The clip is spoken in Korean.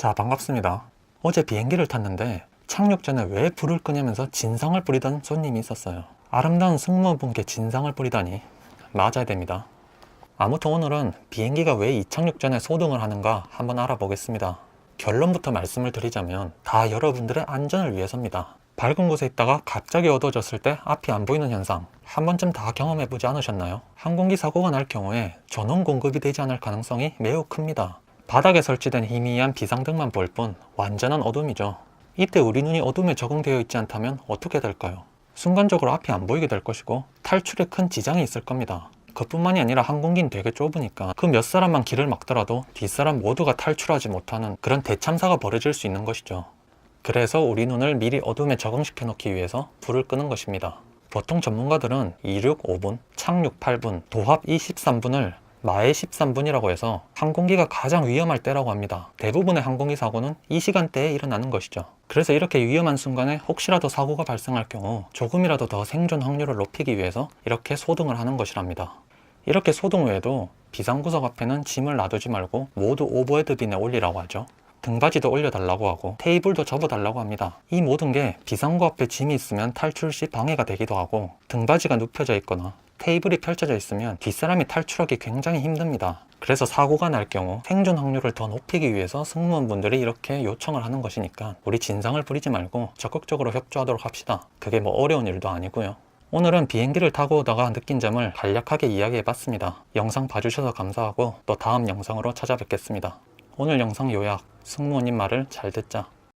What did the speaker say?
자, 반갑습니다. 어제 비행기를 탔는데 착륙 전에 왜 불을 끄냐면서 진상을 부리던 손님이 있었어요. 아름다운 승무원분께 진상을 부리다니 맞아야 됩니다. 아무튼 오늘은 비행기가 왜 이착륙 전에 소등을 하는가 한번 알아보겠습니다. 결론부터 말씀을 드리자면 다 여러분들의 안전을 위해서입니다. 밝은 곳에 있다가 갑자기 어두워졌을 때 앞이 안 보이는 현상 한 번쯤 다 경험해 보지 않으셨나요? 항공기 사고가 날 경우에 전원 공급이 되지 않을 가능성이 매우 큽니다. 바닥에 설치된 희미한 비상등만 볼 뿐 완전한 어둠이죠. 이때 우리 눈이 어둠에 적응되어 있지 않다면 어떻게 될까요? 순간적으로 앞이 안 보이게 될 것이고 탈출에 큰 지장이 있을 겁니다. 그뿐만이 아니라 항공기는 되게 좁으니까 그 몇 사람만 길을 막더라도 뒷사람 모두가 탈출하지 못하는 그런 대참사가 벌어질 수 있는 것이죠. 그래서 우리 눈을 미리 어둠에 적응시켜 놓기 위해서 불을 끄는 것입니다. 보통 전문가들은 이륙 5분, 착륙 8분, 도합 23분을 마의 13분이라고 해서 항공기가 가장 위험할 때라고 합니다. 대부분의 항공기 사고는 이 시간대에 일어나는 것이죠. 그래서 이렇게 위험한 순간에 혹시라도 사고가 발생할 경우 조금이라도 더 생존 확률을 높이기 위해서 이렇게 소등을 하는 것이랍니다. 이렇게 소등 외에도 비상구석 앞에는 짐을 놔두지 말고 모두 오버헤드 빈에 올리라고 하죠. 등받이도 올려달라고 하고 테이블도 접어달라고 합니다. 이 모든 게 비상구 앞에 짐이 있으면 탈출 시 방해가 되기도 하고 등받이가 눕혀져 있거나 테이블이 펼쳐져 있으면 뒷사람이 탈출하기 굉장히 힘듭니다. 그래서 사고가 날 경우 생존 확률을 더 높이기 위해서 승무원분들이 이렇게 요청을 하는 것이니까 우리 진상을 부리지 말고 적극적으로 협조하도록 합시다. 그게 뭐 어려운 일도 아니고요. 오늘은 비행기를 타고 오다가 느낀 점을 간략하게 이야기해 봤습니다. 영상 봐주셔서 감사하고 또 다음 영상으로 찾아뵙겠습니다. 오늘 영상 요약, 승무원님 말을 잘 듣자.